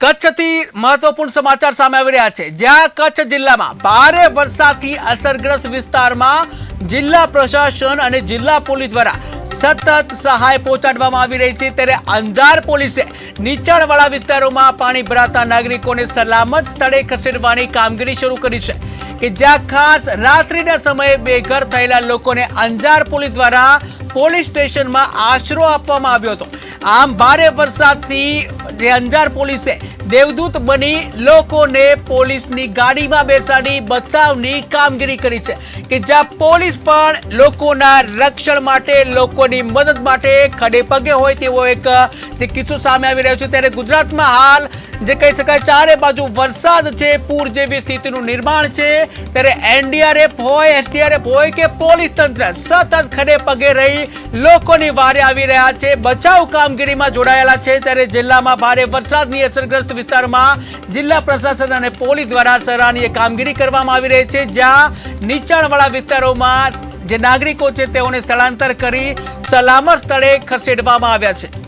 કચ્છથી મહત્વપૂર્ણ સમાચાર સામે આવી રહ્યા છે. જ્યાં કચ્છ જિલ્લામાં ભારે વરસાદથી અસરગ્રસ્ત વિસ્તારમાં જિલ્લા પ્રશાસન અને જિલ્લા પોલીસ દ્વારા સતત સહાય પહોંચાડવામાં આવી રહી છે. ત્યારે અંજાર પોલીસે નીચાણવાળા વિસ્તારોમાં પાણી ભરાતા નાગરિકોને સલામત સ્થળે ખસેડવાની કામગીરી શરૂ કરી છે કે જ્યાં ખાસ રાત્રિના સમયે બેઘર થયેલા લોકોને અંજાર પોલીસ દ્વારા પોલીસ સ્ટેશનમાં આશરો આપવામાં આવ્યો હતો. આમ ભારે વરસાદથી જે અંજાર પોલીસે દેવદૂત બની લોકોને પોલીસની ગાડીમાં બેસાડી બચાવની કામગીરી કરી છે કે જ્યાં પોલીસ પણ લોકોના રક્ષણ માટે, લોકોની મદદ માટે ખડે પગે હોય તેવો એક જે કિસ્સો સામે આવી રહ્યો છે. ત્યારે ગુજરાતમાં હાલ જે કહી શકાય ચારે બાજુ વરસાદ છે, પૂર જેવી સ્થિતિનું નિર્માણ છે. ત્યારે એનડીઆરએફ હોય, એસડીઆરએફ હોય કે પોલીસ તંત્ર સતત ખડે પગે રહી લોકોની વારે આવી રહ્યા છે, બચાવ કામગીરીમાં જોડાયેલા છે. ત્યારે જિલ્લામાં ભારે વરસાદની અસરગ્રસ્ત વિસ્તારમાં જિલ્લા પ્રશાસન અને પોલીસ દ્વારા સરાહનીય કામગીરી કરવામાં આવી રહી છે. જ્યાં નીચાણવાળા વિસ્તારોમાં જે નાગરિકો છે, તેઓને સ્થળાંતર કરી સલામત સ્થળે ખસેડવામાં આવ્યા છે.